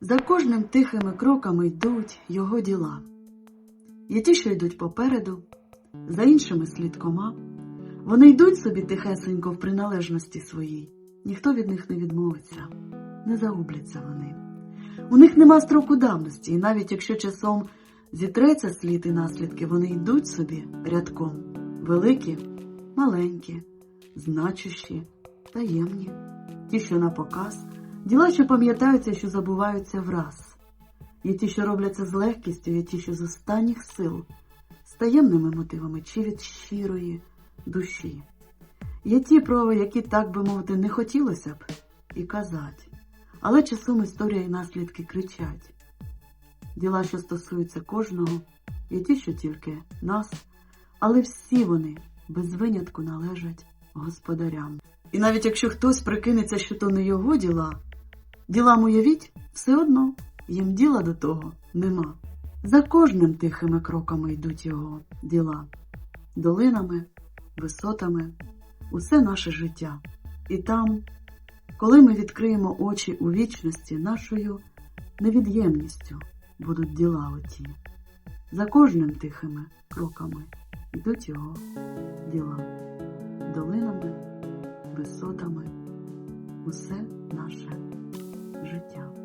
За кожним тихими кроками йдуть його діла. Є ті, що йдуть попереду, за іншими слідкома. Вони йдуть собі тихесенько в приналежності своїй, ніхто від них не відмовиться, не загубляться вони. У них нема строку давності, і навіть якщо часом зітреться слід і наслідки, вони йдуть собі рядком, великі, маленькі, значущі, таємні, ті, що на показ, діла, що пам'ятаються, що забуваються враз. Є ті, що робляться з легкістю, є ті, що з останніх сил, з таємними мотивами чи від щирої душі. Є ті, про які, так би мовити, не хотілося б і казать, але часом історія і наслідки кричать. Діла, що стосуються кожного, є ті, що тільки нас, але всі вони без винятку належать господарям. І навіть якщо хтось прикинеться, що то не його діла, ділам уявіть, все одно їм діла до того нема. За кожним тихими кроками йдуть його діла, долинами, висотами, усе наше життя. І там, коли ми відкриємо очі у вічності, нашою невід'ємністю будуть діла оті. За кожним тихими кроками йдуть його діла, долинами, висотами, усе наше життя.